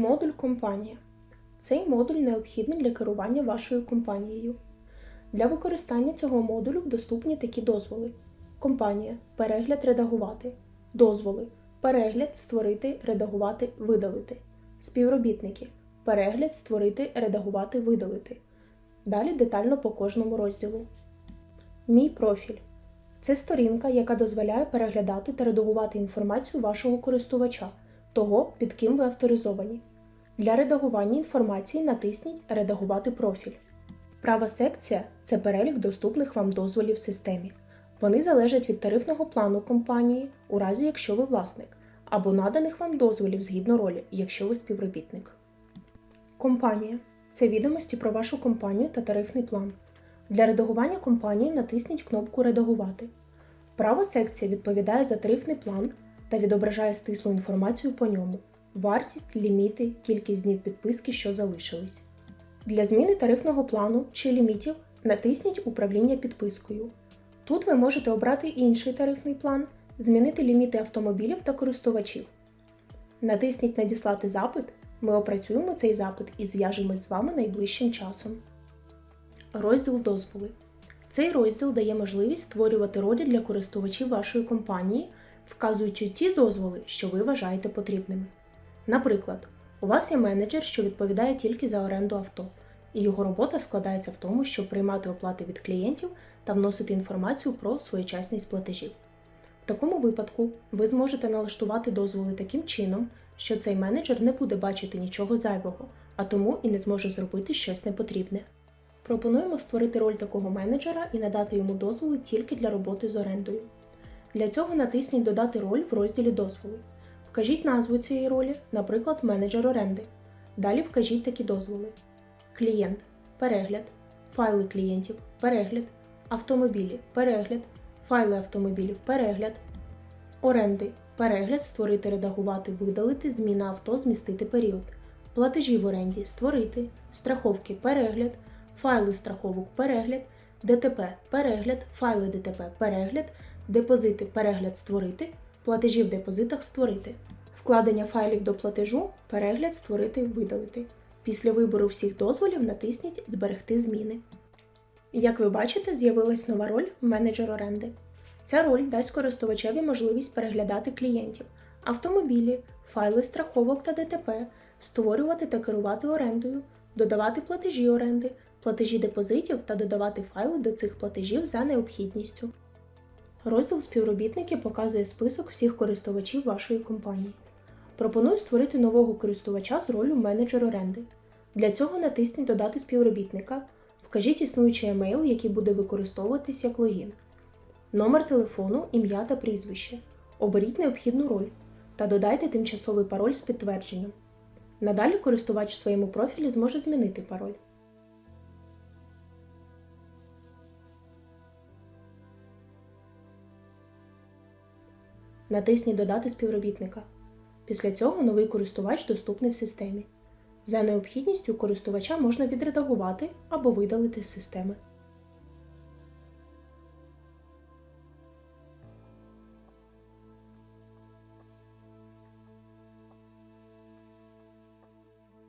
Модуль компанія. Цей модуль необхідний для керування вашою компанією. Для використання цього модулю доступні такі дозволи: компанія перегляд редагувати, дозволи перегляд створити, редагувати, видалити, співробітники перегляд створити, редагувати, видалити. Далі детально по кожному розділу. Мій профіль це сторінка, яка дозволяє переглядати та редагувати інформацію вашого користувача, того, під ким ви авторизовані. Для редагування інформації натисніть Редагувати профіль. Права секція це перелік доступних вам дозволів в системі. Вони залежать від тарифного плану компанії, у разі якщо ви власник, або наданих вам дозволів згідно ролі, якщо ви співробітник. Компанія це відомості про вашу компанію та тарифний план. Для редагування компанії натисніть кнопку Редагувати. Права секція відповідає за тарифний план та відображає стислу інформацію по ньому: вартість, ліміти, кількість днів підписки, що залишились. Для зміни тарифного плану чи лімітів натисніть Управління підпискою. Тут ви можете обрати інший тарифний план, змінити ліміти автомобілів та користувачів. Натисніть Надіслати запит. Ми опрацюємо цей запит і зв'яжемось з вами найближчим часом. Розділ дозволи. Цей розділ дає можливість створювати ролі для користувачів вашої компанії, вказуючи ті дозволи, що ви вважаєте потрібними. Наприклад, у вас є менеджер, що відповідає тільки за оренду авто, і його робота складається в тому, щоб приймати оплати від клієнтів та вносити інформацію про своєчасність платежів. В такому випадку ви зможете налаштувати дозволи таким чином, що цей менеджер не буде бачити нічого зайвого, а тому і не зможе зробити щось непотрібне. Пропонуємо створити роль такого менеджера і надати йому дозволи тільки для роботи з орендою. Для цього натисніть Додати роль в розділі Дозволи. Вкажіть назву цієї ролі, наприклад, менеджер оренди. Далі вкажіть такі дозволи: клієнт, перегляд, файли клієнтів, перегляд, автомобілі, перегляд, файли автомобілів, перегляд, оренди, перегляд, створити, редагувати, видалити, зміна авто, змістити період, платежі в оренді, створити, страховки, перегляд, файли страховок, перегляд, ДТП, перегляд, файли ДТП, перегляд, депозити, перегляд створити, платежі в депозитах створити, вкладення файлів до платежу, перегляд створити, видалити. Після вибору всіх дозволів натисніть Зберегти зміни. Як ви бачите, з'явилась нова роль менеджер оренди. Ця роль дасть користувачеві можливість переглядати клієнтів, автомобілі, файли страховок та ДТП, створювати та керувати орендою, додавати платежі оренди, платежі депозитів та додавати файли до цих платежів за необхідністю. Розділ співробітники показує список всіх користувачів вашої компанії. Пропоную створити нового користувача з ролью менеджер оренди. Для цього натисніть Додати співробітника, вкажіть існуючий емейл, який буде використовуватись як логін, номер телефону, ім'я та прізвище. Оберіть необхідну роль та додайте тимчасовий пароль з підтвердженням. Надалі користувач в своєму профілі зможе змінити пароль. Натисніть Додати співробітника. Після цього новий користувач доступний в системі. За необхідністю користувача можна відредагувати або видалити з системи.